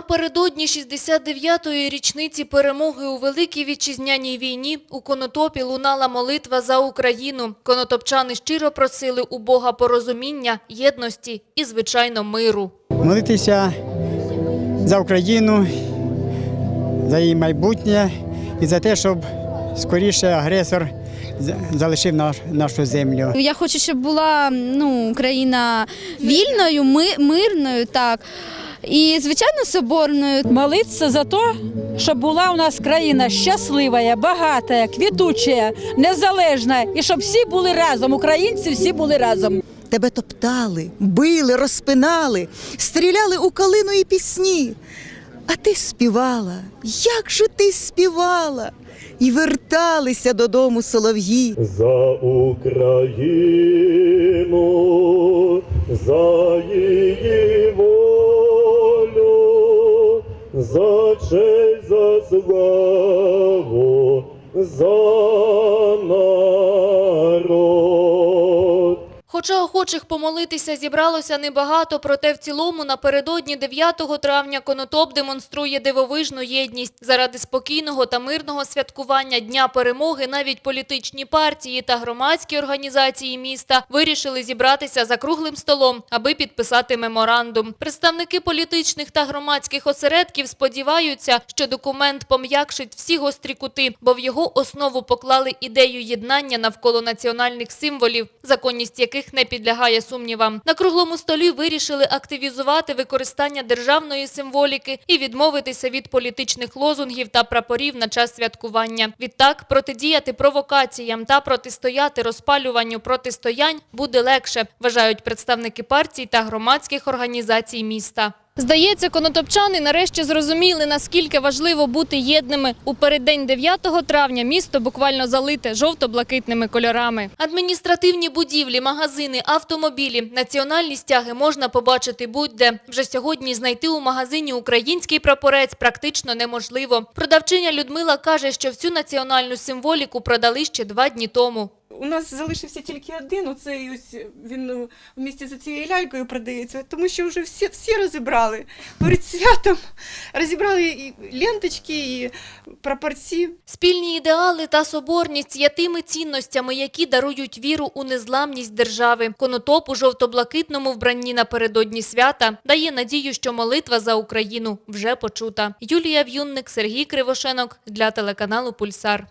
Напередодні 69-ї річниці перемоги у Великій Вітчизняній війні у Конотопі лунала молитва за Україну. Конотопчани щиро просили у Бога порозуміння, єдності і, звичайно, миру. молитися за Україну, за її майбутнє і за те, щоб скоріше агресор з- залишив наш, нашу землю. Я хочу, щоб була ну, Україна вільною, ми- мирною, так. І, звичайно, соборною. молиться за те, щоб була у нас країна щаслива, багата, квітуча, незалежна, і щоб всі були разом, українці всі були разом. Тебе топтали, били, розпинали, стріляли у калину і пісні. А ти співала, як же ти співала? І верталися додому солов'ї. за Україну, за за честь, за славу, за Хоча охочих помолитися зібралося небагато, проте в цілому напередодні 9 травня Конотоп демонструє дивовижну єдність. Заради спокійного та мирного святкування Дня перемоги навіть політичні партії та громадські організації міста вирішили зібратися за круглим столом, аби підписати меморандум. Представники політичних та громадських осередків сподіваються, що документ пом'якшить всі гострі кути, бо в його основу поклали ідею єднання навколо національних символів, законність яких не підлягає сумнівам. На круглому столі вирішили активізувати використання державної символіки і відмовитися від політичних лозунгів та прапорів на час святкування. Відтак протидіяти провокаціям та протистояти розпалюванню протистоянь буде легше, вважають представники партій та громадських організацій міста. Здається, конотопчани нарешті зрозуміли, наскільки важливо бути єдними. У переддень 9 травня місто буквально залите жовто-блакитними кольорами. Адміністративні будівлі, магазини, автомобілі, національні стяги можна побачити будь-де. Вже сьогодні знайти у магазині український прапорець практично неможливо. Продавчиня Людмила каже, що всю національну символіку продали ще два дні тому. У нас залишився тільки один. Оцей ось він ну, в місті за цією лялькою продається, тому що вже всі, всі розібрали. Перед святом розібрали і ленточки, і прапорці. Спільні ідеали та соборність є тими цінностями, які дарують віру у незламність держави. Конотоп у жовто-блакитному вбранні напередодні свята дає надію, що молитва за Україну вже почута. Юлія В'юнник, Сергій Кривошенок для телеканалу Пульсар.